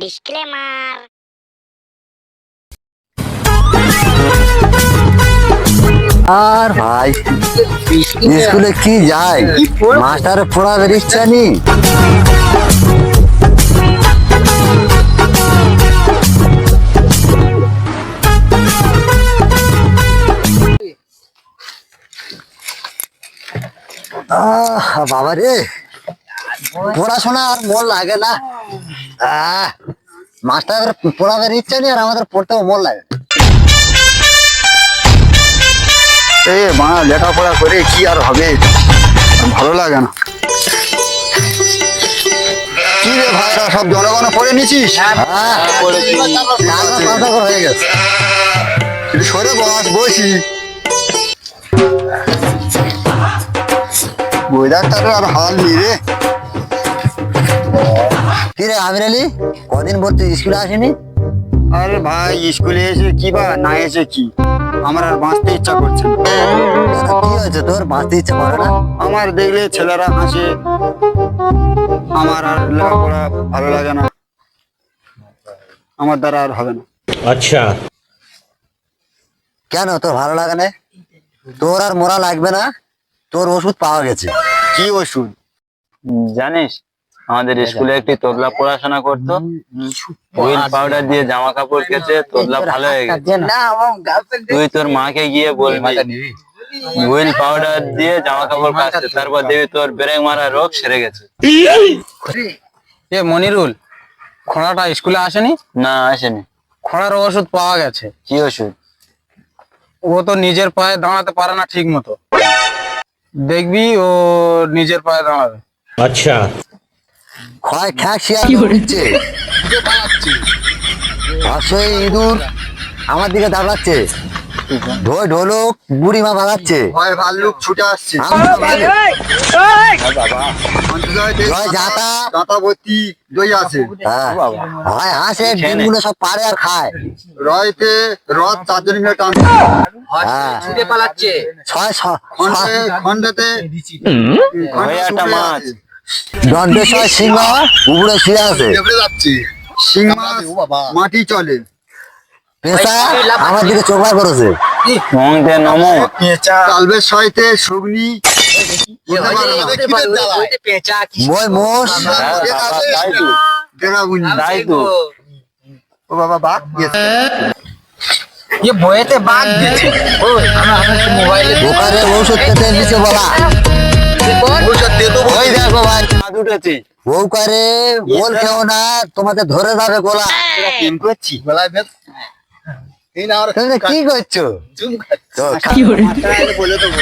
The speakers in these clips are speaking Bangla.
ডিসক্লেমার আর ভাই স্কুলে কি যায়? মাস্টার পড়াবার ইচ্ছা নেই। বাবা রে পড়াশোনা আর মন লাগে না। আহ, মাস্টার পড়াবার ইচ্ছা নেই আর আমাদের পড়তেও মন লাগে। এ মা লেখাপড়া করে কি আর হবে? ভালো লাগে না। কি রে ভাইরা সব জনগণ পড়ে নিছিস? হ্যাঁ, মাথা করে হয়ে গেছে? সরে বস বসি। ওয়েদারটার আর হাল নেই কিরে আমির আলী কদিন ভর্তি স্কুলে আসেনি? আরে ভাই স্কুলে এসে কি বা না এসে কি? আমার আর বাঁচতে ইচ্ছা করছে না। কি হয়েছে তোর? বাঁচতে ইচ্ছা করে না? আমার দেখলে ছেলেরা হাসে। আমার আর লেখাপড়া ভালো লাগে না। আমার দ্বারা আর হবে না। আচ্ছা। কেন তোর ভালো লাগে না? তোর আর মোরা লাগবে না? তোর ওষুধ পাওয়া গেছে। কি ওষুধ? জানিস আমাদের স্কুলে একটি তোদলা পড়াশোনা করতো। উইল আচ্ছা। পাউডার দিয়ে জামা কাপড় কেচে তোদলা ভালো হয়ে গেছে। তুই তোর মাকে গিয়ে বলবি উইল পাউডার দিয়ে জামা কাপড় কাচতে। তারপর দেবী তোর ব্রেক মারা রোগ সেরে গেছে। এ মনিরুল খোঁড়াটা স্কুলে আসেনি? না আসেনি। খোঁড়ার ওষুধ পাওয়া গেছে। কি ওষুধ? ও তো নিজের পায়ে দাঁড়াতে পারে না ঠিক মতো দেখবি ও নিজের পায়ে দাঁড়াবে। আচ্ছা। ক্ষয় খ্যাক হচ্ছে অসই ইঁদুর। আমার দিকে দাঁড়াচ্ছে। ঢোল ঢোলক বুড়ি মা ভাগাচ্ছে ভয় ভাল্লুক ছুটে আসছে। দই আছে। হ্যাঁ। হয় হাসে ডিমগুলো সব পারে আর খায়। রয়তে রথ টানছে হ্যাঁ। ছয় খন্ডেতে একটা মাছ। দণ্ডেশ্বর সিংহ উপরে শুয়ে আছে। মাটি চলে। পেশা আমার দিকে চোখা করেছে। নমো। মই মোষ। ও বাবা বাঘ দোকানে ঔষধ খেতে নিচে বলা ওই দেখো ভাই হাত উঠেছে। বউকারে বল খেও না তোমাদের ধরে যাবে গোলা। করছি? গলায় কি করছ? তো বলে দেবো।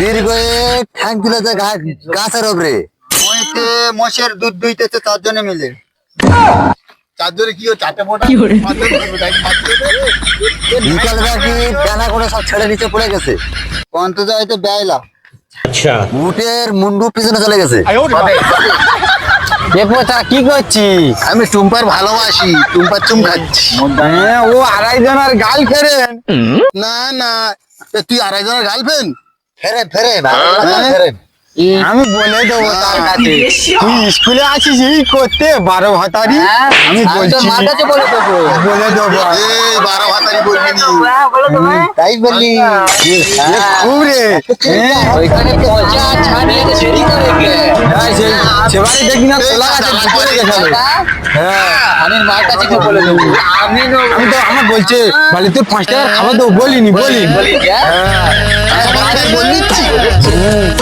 দীর্ঘ ঠ্যাং তুলেছে গাছের ওপরে মোষের দুধ দুইতেছে চারজনে মিলে। কি পড়ে গেছে? তা কি আমি টুম্পার ভালোবাসি টুম্পার চুম খাচ্ছি। হ্যাঁ, ও আড়াই জনের গার্লফ্রেন্ড। না না। তুই আড়াই জনের ফেন ফেরে ফেরেন হ্যাঁ? ফেরেন আমি বলে দেবো তার কাছে তুই স্কুলে আছিস এই করতে বারো ভাতারি? আমি বলছি বলে দেবো। এই বারো হাতারি বলবি তাই বললি। খুব রে। হ্যাঁ, সেই- সেবারে দেখবি না খোলা আছে ভিতরে গেছিল হ্যাঁ। আমি তো আমার বলছে বলে তুই পাঁচ টাকার খাবার দেবো বলিনি বলি কি?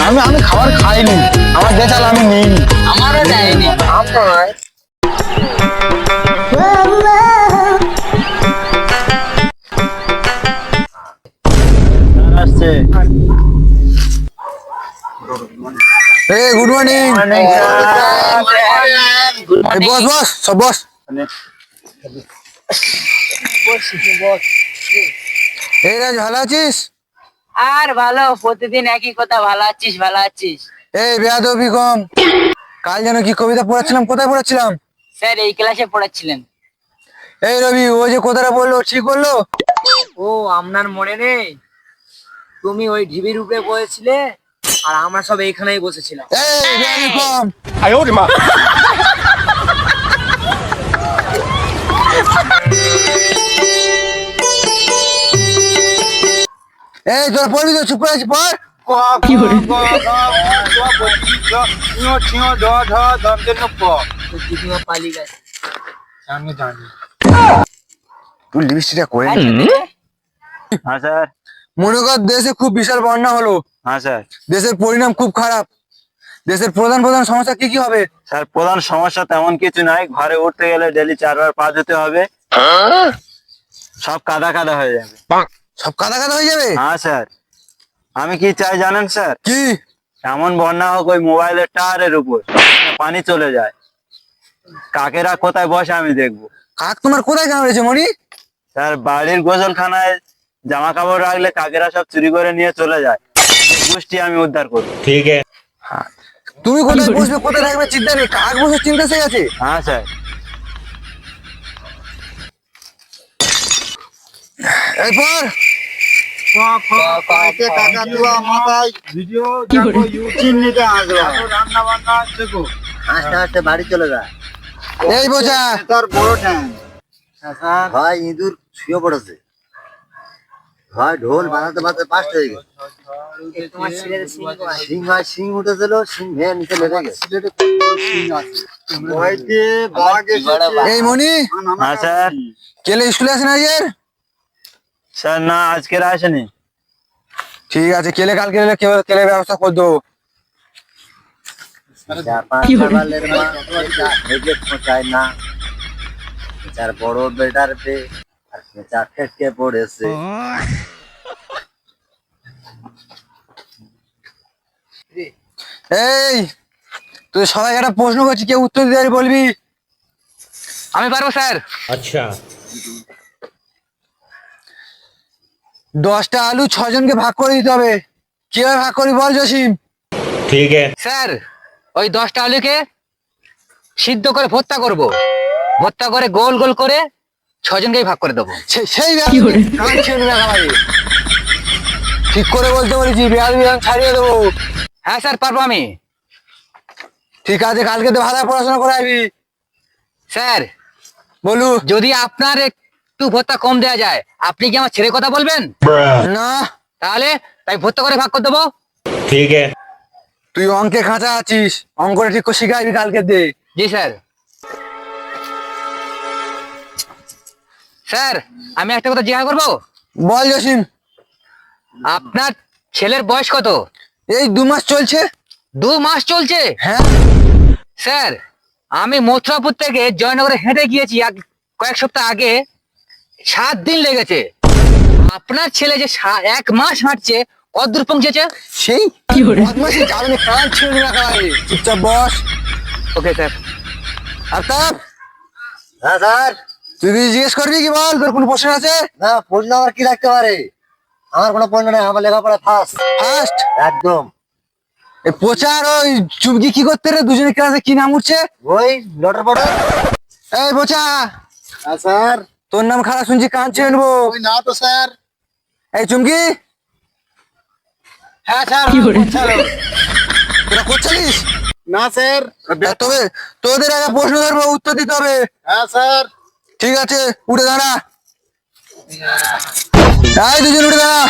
আমি আমি খাবার খাইনি। আমার দেশাল আমি নিইনি। আসছে এই গুড মর্নিং বস বস সব বস এই রাজ ভালো আছিস? আর ভালো প্রতিদিন একই কথা ভালো আছিস ভালো আছিস? এই বেয়াদবি কম। কাল যেন কি কবিতা পড়াচ্ছিলাম কোথায় পড়াচ্ছিলাম? স্যার এই ক্লাসে পড়াচ্ছিলেন। এই রবি ও যে কথাটা বলল ঠিক বলল? ও আপনার মনে নেই? তুমি ওই ঢিবির উপরে বসেছিলে আর আমরা সব এখানেই বসেছিলাম। এই তোরা পড়বি তো চুপ করে আছিস পড়। কি করে ছিও ঢ ঢ দন্তের প পালিয়ে গেছে জানি জানি তুই লিপস্টিকটা করে নে। হ্যাঁ স্যার। মনে কর দেশে খুব বিশাল বন্যা হলো। হ্যাঁ স্যার। দেশের পরিণাম খুব খারাপ। দেশের প্রধান প্রধান সমস্যা কি কি হবে? স্যার প্রধান সমস্যা তেমন কিছু নাই। ঘরে উঠতে গেলে ডেলি চারবার পা ধুতে হবে। সব কাদা কাদা হয়ে যাবে। সব কাদা কাদা হয়ে যাবে? হ্যাঁ স্যার। আমি কি চাই জানেন স্যার? কি? এমন বন্যা হোক ওই মোবাইলের টাওয়ারের উপর পানি চলে যায়। কাকেরা কোথায় বসে আমি দেখব। কাক তোমার কোথায় কামড়েছে মনি স্যার বাড়ির গোসলখানায় জামা কাপড় রাখলে কাকেরা সব চুরি করে নিয়ে চলে যায়। গোষ্ঠী আমি উদ্ধার করব। ঠিক আছে। হ্যাঁ। তুমি কোথায় বসবে কোথায় রাখবে চিন্তা নেই কাক বসে চিন্তা সে গেছে হ্যাঁ স্যার। এরপর বাড়ি চলে যা। এই বোঝা। তোর বড় ঠ্যাং। হয় ইঁদুর শুয়ে পড়েছে। ভাই ঢোল বাজাতে বাজাতে পাঁচ হয়ে গেছে। সিং হয় সিং উঠেছিল সিং ভেঙে নিচে লেগে গেছে। ভয়তে বাঘ এসেছে। এই মনি হ্যাঁ স্যার। কেলে স্কুলে আসে না আজকের? স্যার না আজকের আসেনি। ঠিক আছে কেলে কালকে এলে কেলে ব্যবস্থা করে দেবো। না। যার বড় বেটার পে চারটে পড়েছে। এই তুই সবাই একটা প্রশ্ন করছি কেউ উত্তর দিতে বলবি? আমি পারব স্যার? আচ্ছা। দশটা আলু ছজনকে ভাগ করে দিতে হবে। কীভাবে ভাগ করি বল জসিম? ঠিক আছে। স্যার ওই দশটা আলুকে সিদ্ধ করে ভর্তা করব। ভর্তা করে গোল গোল করে ছজনকেই ভাগ করে দেবো। সেই ঠিক করে বলতে বলেছি বিহার বিহান ছাড়িয়ে দেবো। হ্যাঁ স্যার পারব আমি। ঠিক আছে কালকে তো ভালো পড়াশোনা করে আসবি স্যার বলু। যদি আপনার একটু ভত্তা কম দেয়া যায় আপনি কি আমার ছেড়ে কথা বলবেন? না। তাহলে তাই ভত্তা করে ভাগ করে দেবো। ঠিক আছে। তুই অঙ্কে খাঁচা আছিস অঙ্কটা ঠিক করে শিখাবি কালকে দে জি স্যার। স্যার আমি একটা কথা জিজ্ঞাসা করব? বল জসিম। আপনার ছেলের বয়স কত? এই দু মাস চলছে। দু মাস চলছে? হ্যাঁ। স্যার আমি মথুরাপুর থেকে জয়নগরে হেঁটে গিয়েছি আগ- কয়েক সপ্তাহ আগে। সাত দিন লেগেছে। আপনার ছেলে যে সা- এক মাস হাঁটছে কত দূর পৌঁছেছে? সেই? ছেড়ে চুপচাপ বস। Okay sir Aftab. হ্যাঁ স্যার। তুই জিজ্ঞেস করবি কি বল? তোর কোনো প্রশ্ন আছে? না প্রশ্ন আমার কি রাখতে পারে? আমার কোনো প্রশ্ন নেই আমার লেখাপড়া ফার্স্ট ফার্স্ট একদম। এই প্রচার ওই চুমকি কি করতে রে? দুজনে ক্লাসে কি নাম উঠছে? ওই লটার পটার এই বোচা। হ্যাঁ স্যার। তোর নাম খারাপ শুনছি কান ছেড়ে নেব ওই না তো স্যার। এই চুমকি? হ্যাঁ স্যার তোরা করছিস না স্যার। তবে তোদের আগে প্রশ্ন ধরবো উত্তর দিতে হবে। হ্যাঁ স্যার। ঠিক আছে উঠে দাঁড়া। তাই দুজন উঠে দাঁড়া।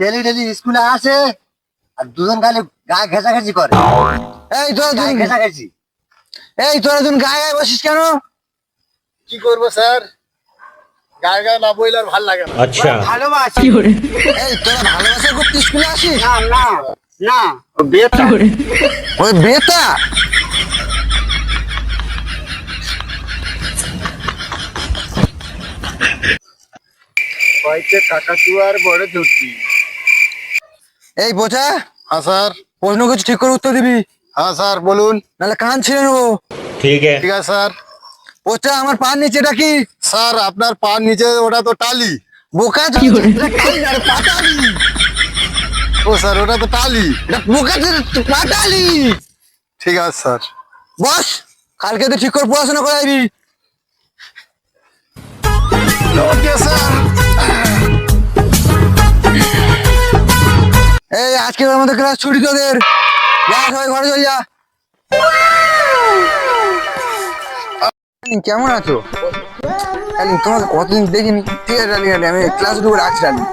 ডেলি ডেলি দুজন গায়ে এই তোরা এই তোরা গায়ে বসিস কেন? কি করব স্যার? গায়ে গায়ে আচ্ছা। ভালোবাসি। এই তোরা ভালোবাসা করতে স্কুলে আসিস? না। না ও ওই বেতা? বড় এই বোঝা? হ্যাঁ স্যার। প্রশ্ন কিছু ঠিক করে উত্তর দিবি? হ্যাঁ স্যার বলুন। নাহলে কান ছিঁড়ে নেব। ঠিক আছে। ঠিক আছে স্যার। ওটা আমার পান নিচে ডাকি কি? স্যার আপনার পান নিচে ওটা তো টালি। বোকা পাতালি। ও স্যার ওটা তো টালি। এটা বোকা পাটালি ঠিক আছে স্যার। বস কালকে তো ঠিক করে পড়াশোনা করাইবি ওকে স্যার। আজকে আমাদের ক্লাস ছুটি তোদের। যা সবাই ঘরে চল যা। কেমন আছো? তোমাকে কতদিন দেখিনি। ঠিক আছে আমি ক্লাস ঢুকে রাখছি ডালিং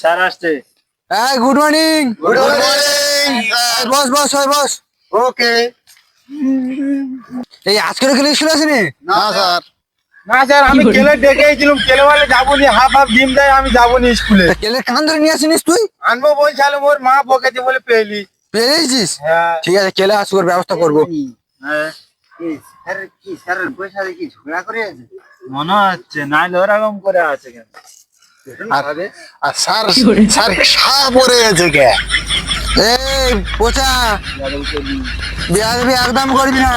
স্যার আসছে। হ্যাঁ good morning good morning boss boss সবাই বস। ওকে এই আজকের ক্লাস স্কুল আসেনি? না স্যার। না স্যার আমি কেলে ডেকেছিলাম কেলে বলে যাব নি হাফ হাফ ডিম দেয় আমি যাব নি স্কুলে। কেলে কান ধরে নিয়ে আসিনিস তুই? আনব বলছিলাম ওর মা বকেছে বলে পেলি। পেয়ে গেছিস হ্যাঁ। ঠিক আছে কেলে আসুক ব্যবস্থা করব। মনে হচ্ছে নাইলে ওরকম করে আছে কেন? আর স্যার স্যার সা পড়ে গেছে কে? এই পোচা। বিয়াদবি একদম করবি না।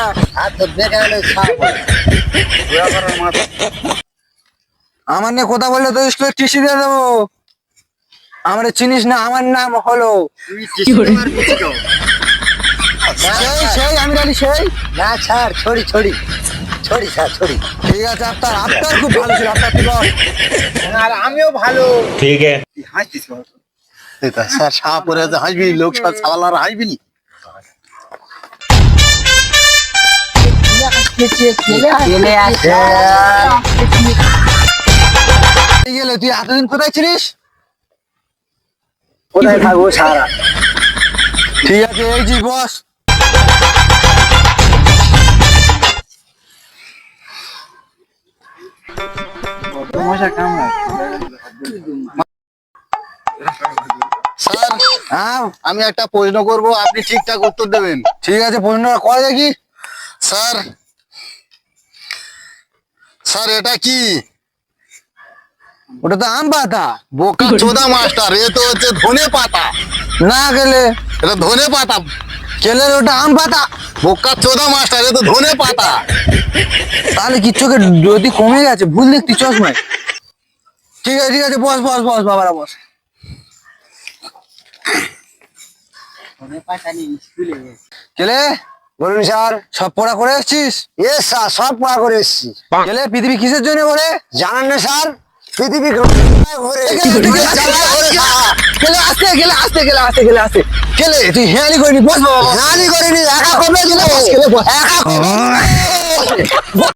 আমার নিয়ে কথা বললে তো স্কুলে টিসি দিয়ে দেবো। আমার চিনিস না আমার নাম হলো। সেই সেই আমি জানি সেই। না ছাড় ছড়ি ছড়ি। Sorry sir sorry. ঠিক আছে আপনার আপনার খুব ভালো ছিল আপনার ঠিক আর আমিও ভালো। ঠিক আছে। হাসছিস স্যার পরে হাসবি লোক সব সালার হাসবি কোথায় ছিলিস? কোথায় ঠিক আছে এই যে বস। স্যার হ্যাঁ? আমি একটা প্রশ্ন করব আপনি ঠিকঠাক উত্তর দেবেন। ঠিক আছে প্রশ্নটা করে দেখি। স্যার স্যার এটা কি? ওটা তো আম পাতা। বোকা চোদা মাস্টার এ তো হচ্ছে ধনে পাতা। না গেলে। এটা ধনে পাতা। কেলে ওটা আম পাতা? বোকা চোদা মাস্টার তো ধনে পাতা। তাহলে কি চোখে যদি কমে গেছে ভুল দেখতি চশমায়? ঠিক আছে ঠিক আছে বস বস বস বাবারা বস। কেলে বলুন স্যার সব পড়া করে এসছিস? এ স্যার সব পড়া করে এসছি। কেলে পৃথিবী কিসের জন্য করে জানেন না স্যার? পৃথিবী ঘুরে গেলে আসতে গেলে আসতে গেলে আসতে গেলে আসতে গেলে তুই হেয়ালি করিনি বস বাবা নানি করিনি একা কবে দিলে বস, গেলে বস।